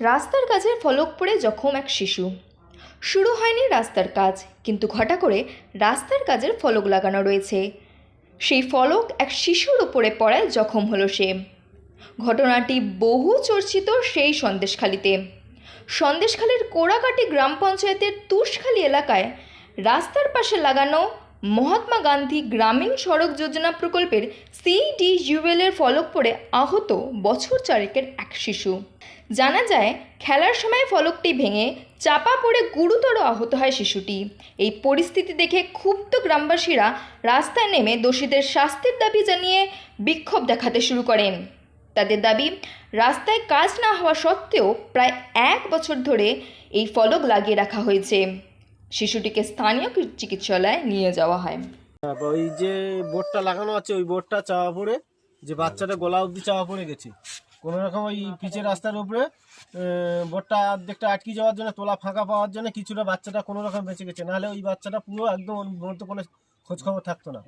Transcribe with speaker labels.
Speaker 1: রাস্তার কাজের ফলক পড়ে জখম এক শিশু। শুরু হয়নি রাস্তার কাজ, কিন্তু ঘটা করে রাস্তার কাজের ফলক লাগানো রয়েছে। সেই ফলক এক শিশুর উপরে পড়ায় জখম হলো সে। ঘটনাটি বহু চর্চিত সেই সন্দেশখালিতে। সন্দেশখালীর কোড়াকাটি গ্রাম পঞ্চায়েতের তুষখালী এলাকায় রাস্তার পাশে লাগানো মহাত্মা গান্ধী গ্রামীণ সড়ক যোজনা প্রকল্পের সিডি ইউএলের ফলক পড়ে আহত বছর চারেকের এক শিশু। জানা যায়, খেলার সময় ফলকটি ভেঙে চাপা পড়ে গুরুতর আহত হয় শিশুটি। এই পরিস্থিতি দেখে ক্ষুব্ধ গ্রামবাসীরা রাস্তায় নেমে দোষীদের শাস্তির দাবি জানিয়ে বিক্ষোভ দেখাতে শুরু করেন। তাদের দাবি, রাস্তায় কাজ না হওয়া সত্ত্বেও প্রায় এক বছর ধরে এই ফলক লাগিয়ে রাখা হয়েছে। শিশুটিকে স্থানীয় চিকিৎসালয়ে নিয়ে যাওয়া হয়।
Speaker 2: ওই যে বোর্ডটা লাগানো আছে, ওই বোর্ডটা চাওয়া পড়ে, যে বাচ্চাটা গলা অবধি চাওয়া পড়ে গেছে। কোনো রকম ওই পিচের রাস্তার উপরে বোর্ডটা অর্ধেকটা আটকে যাওয়ার জন্য, তোলা ফাঁকা পাওয়ার জন্য কিছুটা বাচ্চাটা কোনো রকম বেঁচে গেছে। নাহলে ওই বাচ্চাটা পুরো একদম মধ্যে কোনো খোঁজখবর থাকতো না।